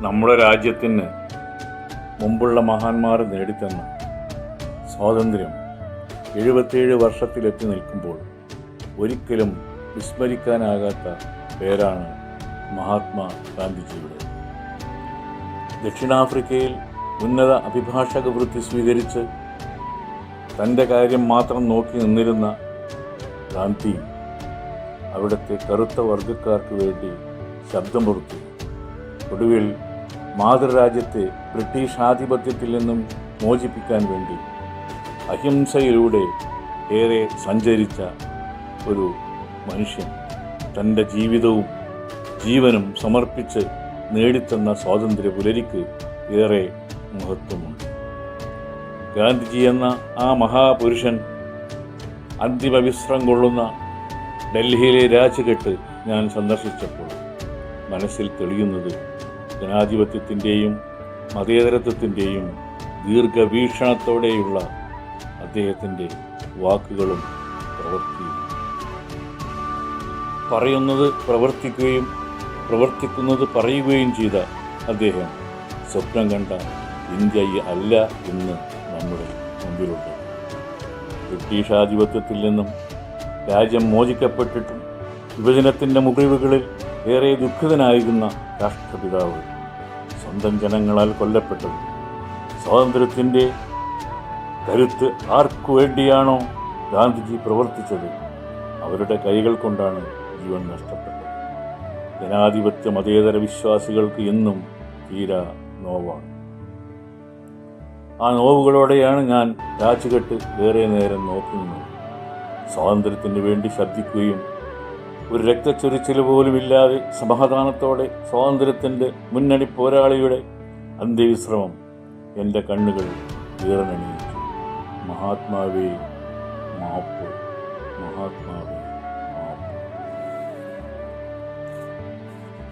നമ്മുടെ രാജ്യത്തിന് മുമ്പുള്ള മഹാന്മാർ നേടിത്തന്ന സ്വാതന്ത്ര്യം എഴുപത്തിയേഴ് വർഷത്തിലെത്തി നിൽക്കുമ്പോൾ ഒരിക്കലും വിസ്മരിക്കാനാകാത്ത പേരാണ് മഹാത്മാ ഗാന്ധിജിയുടെ. ദക്ഷിണാഫ്രിക്കയിൽ ഉന്നത അഭിഭാഷക വൃത്തി സ്വീകരിച്ച് തന്റെ കാര്യം മാത്രം നോക്കി നിന്നിരുന്ന ഗാന്ധി അവിടുത്തെ കറുത്ത വർഗക്കാർക്ക് വേണ്ടി ശബ്ദമുറുത്തി ഒടുവിൽ മാതൃരാജ്യത്തെ ബ്രിട്ടീഷ് ആധിപത്യത്തിൽ നിന്നും മോചിപ്പിക്കാൻ വേണ്ടി അഹിംസയിലൂടെ ഏറെ സഞ്ചരിച്ച ഒരു മനുഷ്യൻ തന്റെ ജീവിതവും ജീവനും സമർപ്പിച്ച് നേടിത്തന്ന സ്വാതന്ത്ര്യ പുലരിക്ക് ഏറെ മഹത്വമുണ്ട്. ഗാന്ധിജി എന്ന ആ മഹാപുരുഷൻ അന്തിമ വിശ്രം കൊള്ളുന്ന ഡൽഹിയിലെ രാജ്കെട്ട് ഞാൻ സന്ദർശിച്ചപ്പോൾ മനസ്സിൽ തെളിയുന്നത് ജനാധിപത്യത്തിന്റെയും മതേതരത്വത്തിന്റെയും ദീർഘവീക്ഷണത്തോടെയുള്ള അദ്ദേഹത്തിന്റെ വാക്കുകളും പ്രവൃത്തിയും പറയുന്നത് പ്രവർത്തിക്കുകയും പ്രവർത്തിക്കുന്നത് പറയുകയും ചെയ്ത അദ്ദേഹം സ്വപ്നം കണ്ട ഇന്ത്യ അല്ല ഇന്ന് നമ്മുടെ മുമ്പിലുണ്ട്. ബ്രിട്ടീഷ് ആധിപത്യത്തിൽ നിന്നും രാജ്യം മോചിക്കപ്പെട്ടിട്ടും വിഭജനത്തിന്റെ മുറിവുകളിൽ ഏറെ ദുഃഖിതനായിരുന്ന രാഷ്ട്രപിതാവ് സ്വന്തം ജനങ്ങളാൽ കൊല്ലപ്പെട്ടത്. സ്വാതന്ത്ര്യത്തിന്റെ കരുത്ത് ആർക്കു വേണ്ടിയാണോ ഗാന്ധിജി പ്രവർത്തിച്ചത്? അവരുടെ കൈകൾ കൊണ്ടാണ് ജീവൻ നഷ്ടപ്പെട്ടത്. ജനാധിപത്യ മതേതര വിശ്വാസികൾക്ക് എന്നും തീരാ നോവാണ്. ആ നോവുകളോടെയാണ് ഞാൻ രാജുകെട്ട് ഏറെ നേരം നോക്കുന്നത്. സ്വാതന്ത്ര്യത്തിന് വേണ്ടി ശബ്ദിക്കുകയും ഒരു രക്തച്ചൊരിച്ചിൽ പോലുമില്ലാതെ സമാധാനത്തോടെ സ്വാതന്ത്ര്യത്തിന്റെ മുന്നണി പോരാളിയുടെ അന്ത്യവിശ്രമം എന്റെ കണ്ണുകൾ വീറനണിയിച്ചു മഹാത്മാവേ മാപ്പ്. മഹാത്മാവേ.